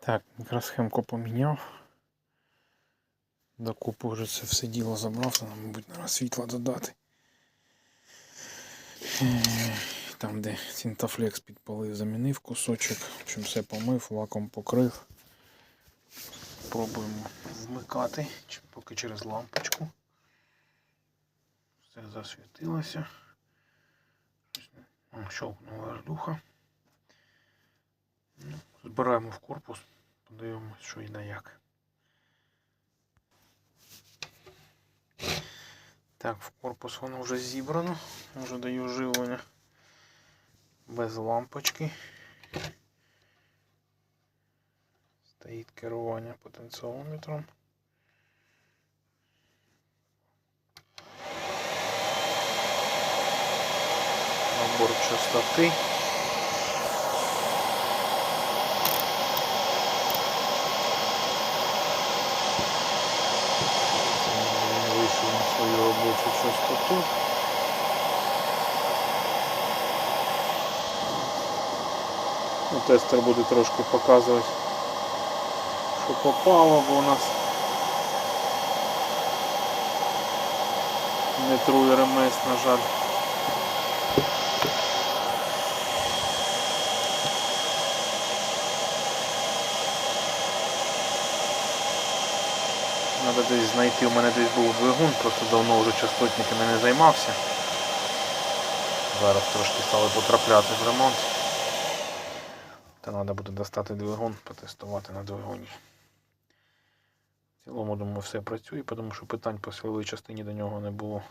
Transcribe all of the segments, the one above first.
Так, мікросхемку поміняв. До купу вже це все діло забрав, треба, мабуть, на світла додати. Е, Там, де Синтафлекс підпалив, замінив кусочок, в все помив, лаком покрив. Пробуємо вмикати, поки через лампочку. Все засвітилося. Не- Щелкнула ардуха. Збираємо в корпус, подивимось, що і на як. Так, в корпус воно вже зібрано, вже даю живлення без лампочки. Стоїть керування потенціометром. Набор частоти. Він вийшов на свою робочу частоту. Ну, тестер буде трошки показувати, що попало, бо у нас не трує ремес, на жаль. Треба десь знайти, у мене десь був двигун, просто давно вже частотниками не займався. Зараз трошки стали потрапляти в ремонт. Та треба буде достати двигун, потестувати на двигуні. В цілому, думаю, все працює, тому що питань по силовій частині до нього не було.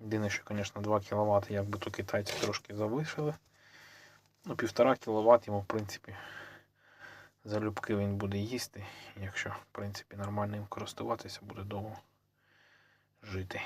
Єдине, що, звісно, 2 кВт, якби то китайці трошки завишили. Ну, 1,5 кВт йому, в принципі, залюбки він буде їсти. Якщо, в принципі, нормально їм користуватися, буде довго жити.